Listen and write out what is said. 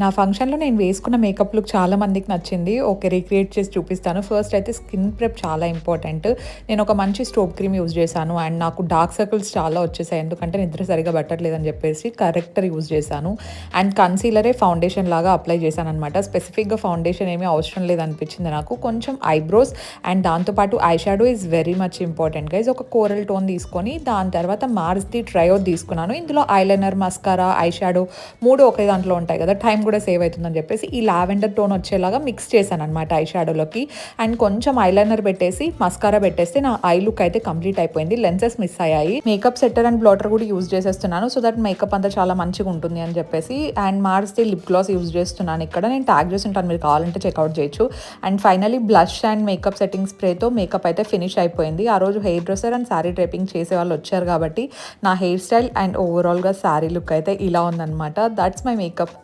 నా ఫంక్షన్లో నేను వేసుకున్న మేకప్ లుక్ చాలా మందికి నచ్చింది. ఓకే రీక్రియేట్ చేసి చూపిస్తాను. ఫస్ట్ అయితే స్కిన్ ప్రెప్ చాలా ఇంపార్టెంట్ నేను ఒక మంచి స్టోప్ క్రీమ్ యూజ్ చేశాను. అండ్ నాకు డార్క్ సర్కిల్స్ చాలా వచ్చేసాయి. ఎందుకంటే నిద్ర సరిగా పట్టట్లేదని చెప్పేసి కరెక్టర్ యూజ్ చేశాను. అండ్ కన్సీలరే ఫౌండేషన్ లాగా అప్లై చేశాను అనమాట స్పెసిఫిక్గా ఫౌండేషన్ ఏమీ అవసరం లేదనిపించింది నాకు. కొంచెం ఐబ్రోస్ అండ్ దాంతోపాటు eye shadow is very much important guys ఒక కోరల్ టోన్ తీసుకొని దాని తర్వాత మార్స్ది ట్రయో తీసుకున్నాను. ఇందులో ఐలైనర్ మస్కారా ఐ షాడో మూడు ఒకే దాంట్లో ఉంటాయి కదా. టైం కూడా సేవ్ అవుతుందని చెప్పేసి ఈ లావెండర్ టోన్ వచ్చేలాగా మిక్స్ చేశాను అనమాట ఐ షాడోలోకి అండ్ కొంచెం ఐలైనర్ పెట్టేసి మస్కారా పెట్టేస్తే నా ఐ లుక్ అయితే కంప్లీట్ అయిపోయింది. లెన్సెస్ మిస్ అయ్యాయి. మేకప్ సెట్టర్ అండ్ బ్లాటర్ కూడా యూజ్ చేసేస్తున్నాను. సో దట్ మేకప్ అంతా చాలా మంచిగా ఉంటుంది అని చెప్పేసి. అండ్ మార్స్ది లిప్ గ్లాస్ యూజ్ చేస్తున్నాను ఇక్కడ. నేను ట్యాగ్ చేసి ఉంటాను మీరు కావాలంటే చెక్అవుట్ చేయొచ్చు. And finally blush and makeup setting స్ప్రేతో makeup అయితే ఫినిష్ అయిపోయింది. ఆ రోజు hair dresser and sari draping చేసే వాళ్ళు వచ్చారు కాబట్టి నా హెయిర్ స్టైల్ అండ్ ఓవరాల్గా శారీ లుక్ అయితే ఇలా ఉందన్నమాట. That's my makeup